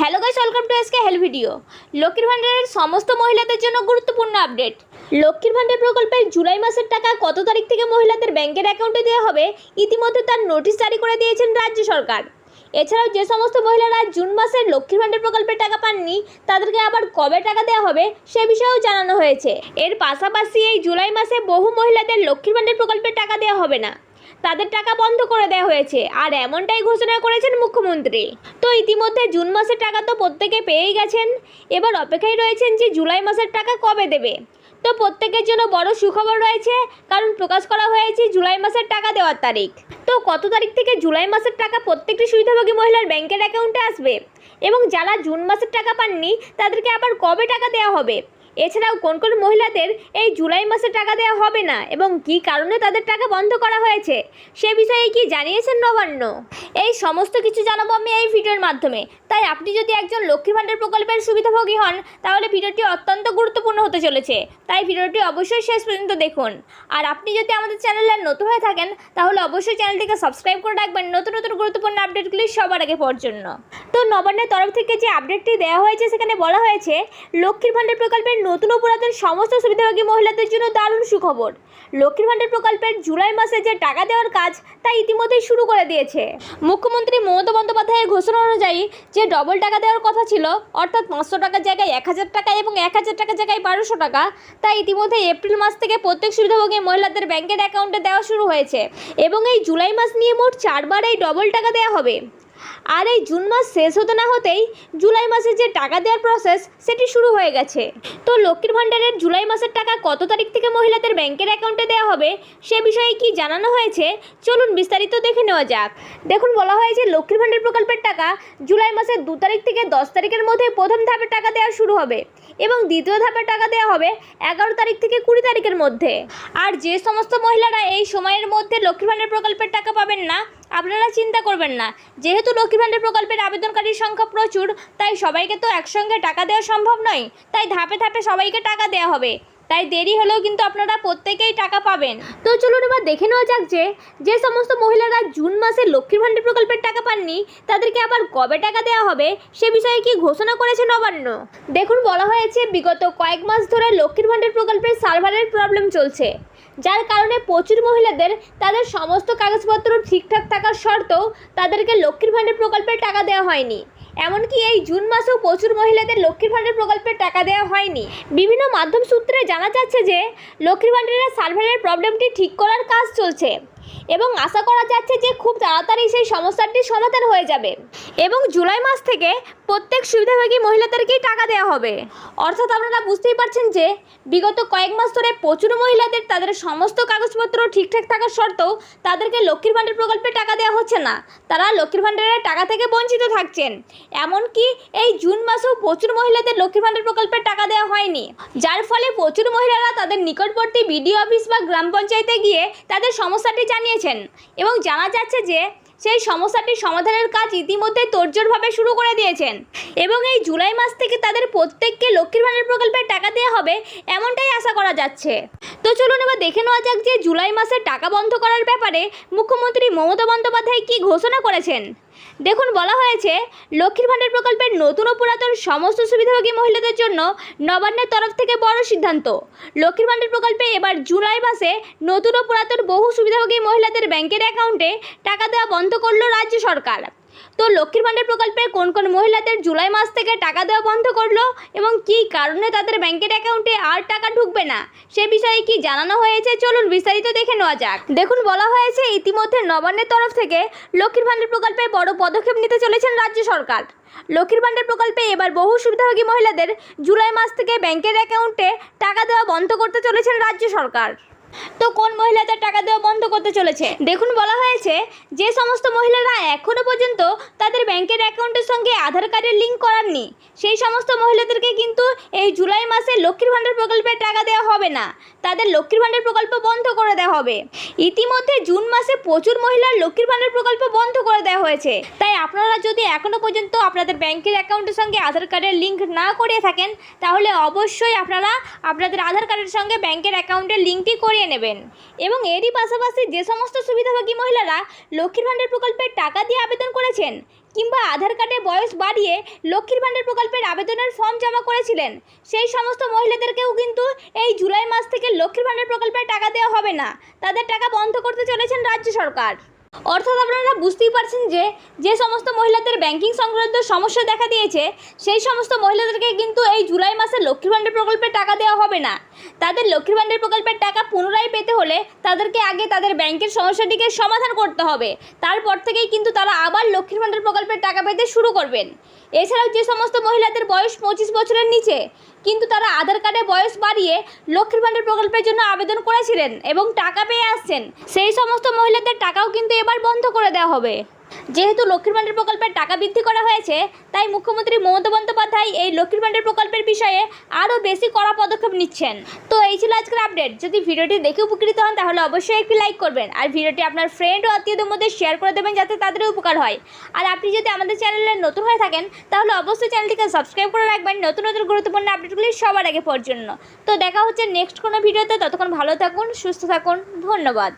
Hello guys welcome to SK hell video লক্ষ্মীর ভাণ্ডারের সমস্ত মহিলাদের জন্য গুরুত্বপূর্ণ আপডেট লক্ষ্মীর ভাণ্ডার প্রকল্পের জুলাই মাসের টাকা কত তারিখ থেকে মহিলাদের ব্যাংকের অ্যাকাউন্টে দেওয়া হবে, ইতিমধ্যে তার নোটিশ জারি করে দিয়েছেন রাজ্য সরকার। এছাড়াও যে সমস্ত মহিলারা জুন মাসের লক্ষ্মীর ভাণ্ডার প্রকল্পের টাকা পাননি, তাদেরকে আবার কবে টাকা দেওয়া হবে সে বিষয়েও জানানো হয়েছে। এর পাশাপাশি এই জুলাই মাসে বহু মহিলাদের লক্ষ্মীর ভাণ্ডার প্রকল্পের টাকা দেওয়া হবে না। তাদের টাকা বন্ধ করে দেওয়া হয়েছে। আর এমনটাই ঘোষণা করেছেন মুখ্যমন্ত্রী। তো ইতিমধ্যে জুন মাসের টাকা তো প্রত্যেকে পেয়েই গেছেন। এবার অপেক্ষায় রয়েছেন যে জুলাই মাসের টাকা কবে দেবে। তো প্রত্যেকের জন্য বড় সুখবর রয়েছে, কারণ প্রকাশ করা হয়েছে জুলাই মাসের টাকা দেওয়ার তারিখ। তো কত তারিখ থেকে জুলাই মাসের টাকা প্রত্যেকটি সুবিধাভোগী মহিলার ব্যাংকের অ্যাকাউন্টে আসবে? এবং যারা জুন মাসের টাকা পাননি, তাদেরকে আবার কবে টাকা দেওয়া হবে? এছাড়াও কোন কোন মহিলাদের এই জুলাই মাসে টাকা দেওয়া হবে না এবং কি কারণে তাদের টাকা বন্ধ করা হয়েছে, সে বিষয়ে কি জানিয়েছেন নবান্ন? এই সমস্ত কিছু জানাব আমি এই ভিডিওর মাধ্যমে। তাই আপনি যদি একজন লক্ষ্মী ভাণ্ডার প্রকল্পের সুবিধাভোগী হন, তাহলে ভিডিওটি অত্যন্ত গুরুত্বপূর্ণ হতে চলেছে। তাই ভিডিওটি অবশ্যই শেষ পর্যন্ত দেখুন। আর আপনি যদি আমাদের চ্যানেলে নতুন হয়ে থাকেন, তাহলে অবশ্যই চ্যানেলটিকে সাবস্ক্রাইব করে রাখবেন নতুন নতুন গুরুত্বপূর্ণ আপডেটগুলি সবার আগে পাওয়ার জন্য। তো নবান্নের তরফ থেকে যে আপডেটটি দেওয়া হয়েছে, সেখানে বলা হয়েছে, লক্ষ্মীর ভাণ্ডার প্রকল্পের নতুন পুরাতন সমস্ত সুবিধাভোগী মহিলাদের জন্য দারুণ সুখবর। লক্ষ্মীর ভাণ্ডার প্রকল্পের জুলাই মাসে যে টাকা দেওয়ার কাজ, তা ইতিমধ্যেই শুরু করে দিয়েছে। মুখ্যমন্ত্রী মমতা বন্দ্যোপাধ্যায়ের ঘোষণা অনুযায়ী, যে ডবল টাকা দেওয়ার কথা ছিল, অর্থাৎ পাঁচশো টাকার জায়গায় এক হাজার টাকা এবং এক হাজার টাকার জায়গায় বারোশো টাকা তা ইতিমধ্যে এপ্রিল মাস থেকে প্রত্যেক সুবিধাভোগী মহিলাদের ব্যাংকের অ্যাকাউন্টে দেওয়া শুরু হয়েছে। এবং এই জুলাই মাস নিয়ে মোট চারবার এই ডবল টাকা দেওয়া হবে। আর এই জুন মাস শেষ হতে না হতেই জুলাই মাসে যে টাকা দেওয়ার প্রসেস সেটি শুরু হয়ে গেছে। তো লক্ষ্মীর ভাণ্ডারের জুলাই মাসের টাকা কত তারিখ থেকে মহিলাদের ব্যাংকের অ্যাকাউন্টে দেওয়া হবে, সে বিষয়ে কি জানানো হয়েছে? চলুন বিস্তারিত দেখে নেওয়া যাক। দেখুন, বলা হয়েছে লক্ষ্মীর ভাণ্ডার প্রকল্পের টাকা জুলাই মাসের দু তারিখ থেকে দশ তারিখের মধ্যে প্রথম ধাপে টাকা দেওয়া শুরু হবে এবং দ্বিতীয় ধাপে টাকা দেওয়া হবে এগারো তারিখ থেকে কুড়ি তারিখের মধ্যে। আর যে সমস্ত মহিলারা এই সময়ের মধ্যে লক্ষ্মীর ভাণ্ডার প্রকল্পের টাকা পাবেন না আপনারা চিন্তা করবেন না। যেহেতু লক্ষ্মী ভাণ্ডার প্রকল্পের আবেদনকারীর সংখ্যা প্রচুর, তাই সবাইকে তো একসঙ্গে টাকা দেওয়া সম্ভব নয়। তাই ধাপে ধাপে সবাইকে টাকা দেওয়া হবে। তাই দেরি হলেও কিন্তু আপনারা প্রত্যেকেই টাকা পাবেন। তো চলুন এবার দেখে নেওয়া যাক যে যে সমস্ত মহিলারা জুন মাসে লক্ষ্মীর ভাণ্ডার প্রকল্পের টাকা পাননি, তাদেরকে আবার কবে টাকা দেওয়া হবে, সে বিষয়ে কি ঘোষণা করেছে নবান্ন? দেখুন, বলা হয়েছে বিগত কয়েক মাস ধরে লক্ষ্মীর ভাণ্ডার প্রকল্পের সার্ভারের প্রবলেম চলছে। যার কারণে প্রচুর মহিলাদের তাদের সমস্ত কাগজপত্র ঠিকঠাক থাকার সত্ত্বেও তাদেরকে লক্ষ্মীর ভাণ্ডার প্রকল্পের টাকা দেওয়া হয়নি। এমনকি এই জুন মাসেও প্রচুর মহিলাদের লক্ষ্মীর ভাণ্ডার প্রকল্পের টাকা দেওয়া হয়নি। বিভিন্ন মাধ্যম সূত্রে জানা যাচ্ছে যে, লক্ষ্মীর ভাণ্ডারের সার্ভারের প্রবলেমটি ঠিক করার কাজ চলছে। এবং আশা করা যাচ্ছে যে খুব তাড়াতাড়ি সেই সমস্যাটির সমাধান হয়ে যাবে। এবং জুলাই মাস থেকে প্রত্যেক সুবিধাভোগী মহিলাদেরকেই টাকা দেওয়া হবে। অর্থাৎ আপনারা বুঝতেই পারছেন যে বিগত কয়েক মাস ধরে প্রচুর মহিলাদের তাদের সমস্ত কাগজপত্র ঠিকঠাক থাকার সত্ত্বেও তাদেরকে লক্ষ্মীর ভাণ্ডার প্রকল্পে টাকা দেওয়া হচ্ছে না। তারা লক্ষ্মীর ভাণ্ডারের টাকা থেকে বঞ্চিত থাকছেন। এমনকি এই জুন মাসেও প্রচুর মহিলাদের লক্ষ্মীর ভাণ্ডার প্রকল্পের টাকা দেওয়া হয়নি। যার ফলে প্রচুর মহিলারা তাদের নিকটবর্তী বিডিও অফিস বা গ্রাম পঞ্চায়েতে গিয়ে তাদের সমস্যাটি জানিয়েছেন এবং জানা যাচ্ছে যে সেই সমস্যাটির সমাধানের কাজ ইতিমধ্যে তোড়জোড়ভাবে শুরু করে দিয়েছেন এবং এই জুলাই মাস থেকে তাদের প্রত্যেককে লক্ষ্মীর ভাণ্ডার প্রকল্পের টাকা দেওয়া হবে এমনটাই আশা করা যাচ্ছে। তো চলুন এবার দেখে নেওয়া যাক যে জুলাই মাসে টাকা বন্ধ করার ব্যাপারে মুখ্যমন্ত্রী মমতা বন্দ্যোপাধ্যায় কী ঘোষণা করেছেন। দেখুন, বলা হয়েছে, লক্ষ্মীর ভাণ্ডার প্রকল্পের নতুন ও পুরাতন সমস্ত সুবিধাভোগী মহিলাদের জন্য নবান্নের তরফ থেকে বড় সিদ্ধান্ত। লক্ষ্মীর ভাণ্ডার প্রকল্পে এবার জুলাই মাসে নতুন ও পুরাতন বহু সুবিধাভোগী মহিলাদের ব্যাংকের অ্যাকাউন্টে টাকা দেওয়া বন্ধ করল রাজ্য সরকার। তো লক্ষ্মীর ভাণ্ডার প্রকল্পে কোন কোন মহিলাদের জুলাই মাস থেকে টাকা দেওয়া বন্ধ করল এবং কী কারণে তাদের ব্যাংকের অ্যাকাউন্টে আর টাকা ঢুকবে না? সে বিষয়ে কি জানানো হয়েছে? চলুন বিস্তারিত দেখে নেওয়া যাক। দেখুন, বলা হয়েছে ইতিমধ্যে নবান্নের তরফ থেকে লক্ষ্মীর ভাণ্ডার প্রকল্পে বড় পদক্ষেপ নিতে চলেছেন রাজ্য সরকার। লক্ষ্মীর ভাণ্ডার প্রকল্পে এবার বহু সুবিধাভোগী মহিলাদের জুলাই মাস থেকে ব্যাংকের অ্যাকাউন্টে টাকা দেওয়া বন্ধ করতে চলেছেন রাজ্য সরকার। তো কোন মহিলাদের টাকা দেওয়া বন্ধ করতে চলেছে? দেখুন, বলা হয়েছে যে সমস্ত মহিলারা এখনও পর্যন্ত তাদের ব্যাংকের অ্যাকাউন্টের সঙ্গে আধার কার্ডের লিঙ্ক করাননি। সেই সমস্ত মহিলাদেরকে কিন্তু এই জুলাই মাসে লক্ষ্মীর ভাণ্ডার প্রকল্পের টাকা দেওয়া হবে না। তাদের লক্ষ্মীর ভাণ্ডার প্রকল্প বন্ধ করে দেওয়া হবে। ইতিমধ্যে জুন মাসে প্রচুর মহিলার লক্ষ্মীর ভাণ্ডার প্রকল্প বন্ধ করে দেওয়া হয়েছে। তাই আপনারা যদি এখনও পর্যন্ত আপনাদের ব্যাংকের অ্যাকাউন্টের সঙ্গে আধার কার্ডের লিঙ্ক না করিয়ে থাকেন, তাহলে অবশ্যই আপনারা আপনাদের আধার কার্ডের সঙ্গে ব্যাংকের অ্যাকাউন্টের লিঙ্কটি করিয়ে নেবেন। এবং এরই পাশাপাশি যে সমস্ত সুবিধাভোগী মহিলারা লক্ষ্মীর ভাণ্ডার প্রকল্পের টাকা দিয়ে আবেদন করেছেন কিংবা আধার কার্ডে বয়স বাড়িয়ে লক্ষ্মীর ভাণ্ডার প্রকল্পের আবেদনের ফর্ম জমা করেছিলেন, সেই সমস্ত মহিলাদেরকেও কিন্তু এই জুলাই মাস থেকে লক্ষ্মীর ভাণ্ডার প্রকল্পের টাকা দেওয়া হবে না। তাদের টাকা বন্ধ করতে চলেছেন রাজ্য সরকার। অর্থাৎ আপনারা বুঝতেই পারছেন যে যে সমস্ত মহিলাদের ব্যাংকিং সংক্রান্ত সমস্যা দেখা দিয়েছে, সেই সমস্ত মহিলাদেরকে কিন্তু এই জুলাই মাসে লক্ষ্মীর ভাণ্ডার প্রকল্পের টাকা দেওয়া হবে না। তাদের লক্ষ্মীর ভাণ্ডার প্রকল্পের টাকা পুনরায় পেতে হলে তাদেরকে আগে তাদের ব্যাংকের সমস্যাটিকে সমাধান করতে হবে। তারপর থেকেই কিন্তু তারা আবার লক্ষ্মীর ভাণ্ডার প্রকল্পের টাকা পেতে শুরু করবেন। এছাড়াও যে সমস্ত মহিলাদের বয়স পঁচিশ বছরের নিচে কিন্তু তারা আধার কার্ডে বয়স বাড়িয়ে লক্ষ্মীর ভাণ্ডার প্রকল্পের জন্য আবেদন করেছিলেন এবং টাকা পেয়ে আসছেন। সেই সমস্ত মহিলাদের টাকাও কিন্তু এবার বন্ধ করে দেওয়া হবে। যেহেতু লক্ষ্মীর ভাণ্ডার প্রকল্পের টাকা বৃদ্ধি করা হয়েছে, তাই মুখ্যমন্ত্রী মমতা বন্দ্যোপাধ্যায় এই লক্ষ্মীর ভাণ্ডার প্রকল্পের বিষয়ে আরও বেশি কড়া পদক্ষেপ নিচ্ছেন। তো এই ছিল আজকের আপডেট। যদি ভিডিওটি দেখে উপকৃত হন, তাহলে অবশ্যই একটি লাইক করবেন। আর ভিডিওটি আপনার ফ্রেন্ড ও আত্মীয়দের মধ্যে শেয়ার করে দেবেন যাতে তাদের উপকার হয়। আর আপনি যদি আমাদের চ্যানেলে নতুন হয়ে থাকেন, তাহলে অবশ্যই চ্যানেলটিকে সাবস্ক্রাইব করে রাখবেন নতুন নতুন গুরুত্বপূর্ণ আপডেটগুলি সবার আগে জন্য। তো দেখা হচ্ছে নেক্সট কোনো ভিডিওতে। ততক্ষণ ভালো থাকুন, সুস্থ থাকুন। ধন্যবাদ।